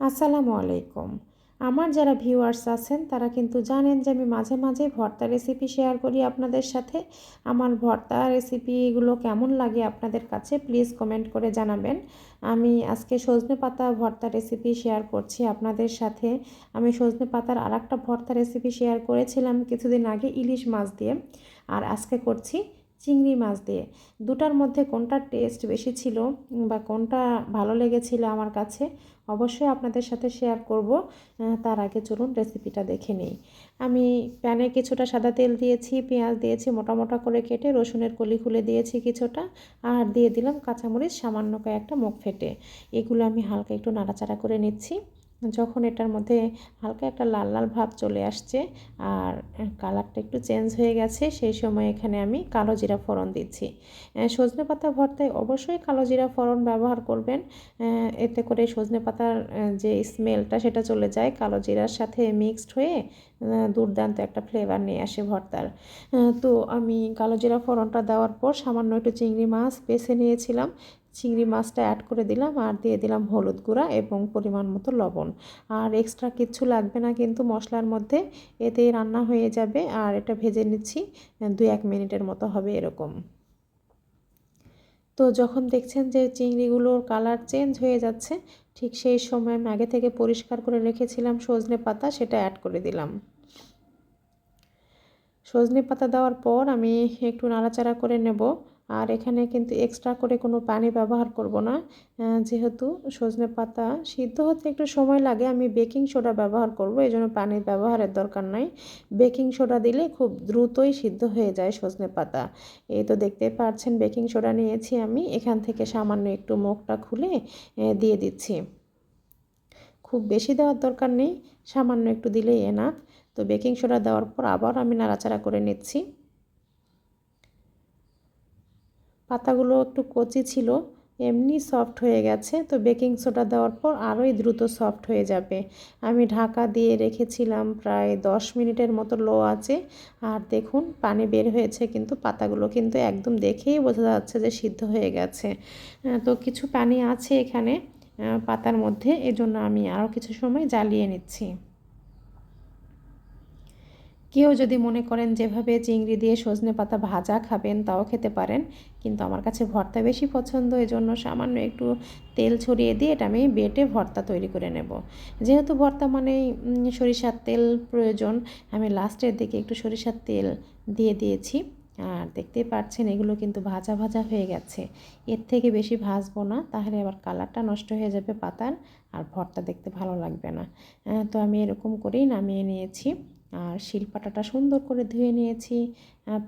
আসসালামু আলাইকুম। আমার যারা ভিউয়ার্স আছেন, তারা কিন্তু জানেন যে আমি মাঝে মাঝে ভর্তা রেসিপি শেয়ার করি আপনাদের সাথে। আমার ভর্তা রেসিপিগুলো কেমন লাগে আপনাদের কাছে প্লিজ কমেন্ট করে জানাবেন। আমি আজকে সজনে পাতা ভর্তা রেসিপি শেয়ার করছি আপনাদের সাথে। আমি সজনে পাতার আর একটা ভর্তা রেসিপি শেয়ার করেছিলাম কিছুদিন আগে ইলিশ মাছ দিয়ে। আর আজকে করছি চিংড়ি মাছ দিয়ে। দুটার মধ্যে কোনটার টেস্ট বেশি ছিল বা কোনটা ভালো লেগেছিল আমার কাছে অবশ্যই আপনাদের সাথে শেয়ার করব। তার আগে চলুন রেসিপিটা দেখে নিই। আমি প্যানে কিছুটা সাদা তেল দিয়েছি, পেঁয়াজ দিয়েছি, মোটা মোটা করে কেটে রসুনের কলি খুলে দিয়েছি কিছুটা আর দিয়ে দিলাম কাঁচামরিচ, সামান্য কয়েকটা মুখ ফেটে। এগুলো আমি হালকা একটু নাড়াচাড়া করে নিচ্ছি। যখন এটার মধ্যে হালকা একটা লাল লাল ভাব চলে আসছে আর কালারটা একটু চেঞ্জ হয়ে গেছে, সেই সময় এখানে আমি কালো জিরা ফোড়ন দিচ্ছি। সজনে পাতা ভর্তায় অবশ্যই কালো জিরা ফোড়ন ব্যবহার করবেন। এতে করে সজনে পাতার যে স্মেলটা সেটা চলে যায়। কালো জিরার সাথে মিক্সড হয়ে দুর্দান্ত একটা ফ্লেভার নিয়ে আসে ভর্তার। তো আমি কালো জিরা ফোড়নটা দেওয়ার পর সামান্য একটু চিংড়ি মাছ বেছে নিয়েছিলাম। চিংড়ি মাছটা অ্যাড করে দিলাম আর দিয়ে দিলাম হলুদ গুঁড়া এবং পরিমাণ মতো লবণ। আর এক্সট্রা কিচ্ছু লাগবে না কিন্তু মশলার মধ্যে এতেই রান্না হয়ে যাবে আর এটা ভেজে নিচ্ছি দু এক মিনিটের মতো হবে এরকম। তো যখন দেখছেন যে চিংড়িগুলোর কালার চেঞ্জ হয়ে যাচ্ছে, ঠিক সেই সময় আমি আগে থেকে পরিষ্কার করে রেখেছিলাম সজনে পাতা, সেটা অ্যাড করে দিলাম। সজনে পাতা দেওয়ার পর আমি একটু নাড়াচাড়া করে নেব। আর এখানে কিন্তু এক্সট্রা করে কোনো পানি ব্যবহার করব না। যেহেতু সজনে পাতা সিদ্ধ হতে একটু সময় লাগে, আমি বেকিং সোডা ব্যবহার করব, এই জন্য পানির ব্যবহারের দরকার নাই। বেকিং সোডা দিলে খুব দ্রুতই সিদ্ধ হয়ে যায় সজনে পাতা। এই তো দেখতে পাচ্ছেন বেকিং সোডা নিয়েছি আমি। এখান থেকে সামান্য একটু মুখটা খুলে দিয়ে দিচ্ছি। খুব বেশি দেওয়ার দরকার নেই, সামান্য একটু দিলেই এনাফ তো বেকিং সোডা দেওয়ার পর আবার আমি নাড়াচাড়া করে নিচ্ছি। পাতাগুলো একটু কচি ছিল, এমনি সফট হয়ে গেছে। তো বেকিং সোডা দেওয়ার পর আরোই দ্রুত সফট হয়ে যাবে। আমি ঢাকা দিয়ে রেখেছিলাম প্রায় দশ মিনিটের মতো লো আছে আর দেখুন, পানি বের হয়েছে কিন্তু পাতাগুলো কিন্তু একদম দেখেই বোঝা যাচ্ছে যে সিদ্ধ হয়ে গেছে। তো কিছু পানি আছে এখানে পাতার মধ্যে। এজন্য আমি আরও কিছু সময় জ্বালিয়ে নিচ্ছি। কেউ যদি মনে করেন যেভাবে চিংড়ি দিয়ে সজনে পাতা ভাজা খাবেন, তাও খেতে পারেন। কিন্তু আমার কাছে ভর্তা বেশি পছন্দ, এজন্য সামান্য একটু তেল ছড়িয়ে দিয়ে এটা আমি বেটে ভর্তা তৈরি করে নেব। যেহেতু ভর্তা মানেই সরিষার তেল প্রয়োজন, আমি লাস্টের দিকে একটু সরিষার তেল দিয়ে দিয়েছি। আর দেখতেই পাচ্ছেন, এগুলো কিন্তু ভাজা ভাজা হয়ে গেছে। এর থেকে বেশি ভাজবো না, তাহলে আবার কালারটা নষ্ট হয়ে যাবে পাতার, আর ভর্তা দেখতে ভালো লাগবে না। তো আমি এরকম করেই নামিয়ে নিয়েছি। আর শিলপাটাটা সুন্দর করে ধুয়ে নিয়েছি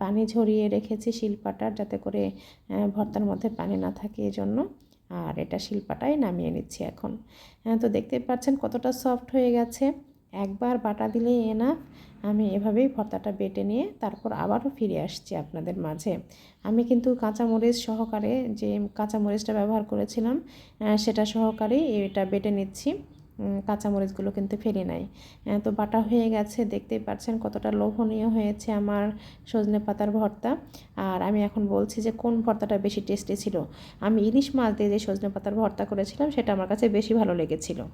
পানি ঝরিয়ে রেখেছি শিলপাটার যাতে করে ভর্তার মধ্যে পানি না থাকে এজন্য। আর এটা শিলপাটাই নামিয়ে নিচ্ছি এখন। তো দেখতে পাচ্ছেন কতটা সফট হয়ে গেছে। একবার বাটা দিলেই এনা আমি এভাবেই ভর্তাটা বেটে নিয়ে তারপর আবারও ফিরে আসছি আপনাদের মাঝে। আমি কিন্তু কাঁচামরিচ সহকারে যে কাঁচামরিচটা ব্যবহার করেছিলাম সেটা সহকারেই এটা বেটে নিচ্ছি। কাঁচামরিচগুলো কিন্তু ফেলি নাই। তো বাটা হয়ে গেছে, দেখতেই পাচ্ছেন কতটা লোভনীয় হয়েছে আমার সজনে পাতার ভর্তা। আর আমি এখন বলছি যে কোন ভর্তাটা বেশি টেস্টি ছিল? আমি ইলিশ মাছ দিয়ে যে সজনে পাতার ভর্তা করেছিলাম, সেটা আমার কাছে বেশি ভালো লেগেছিলো।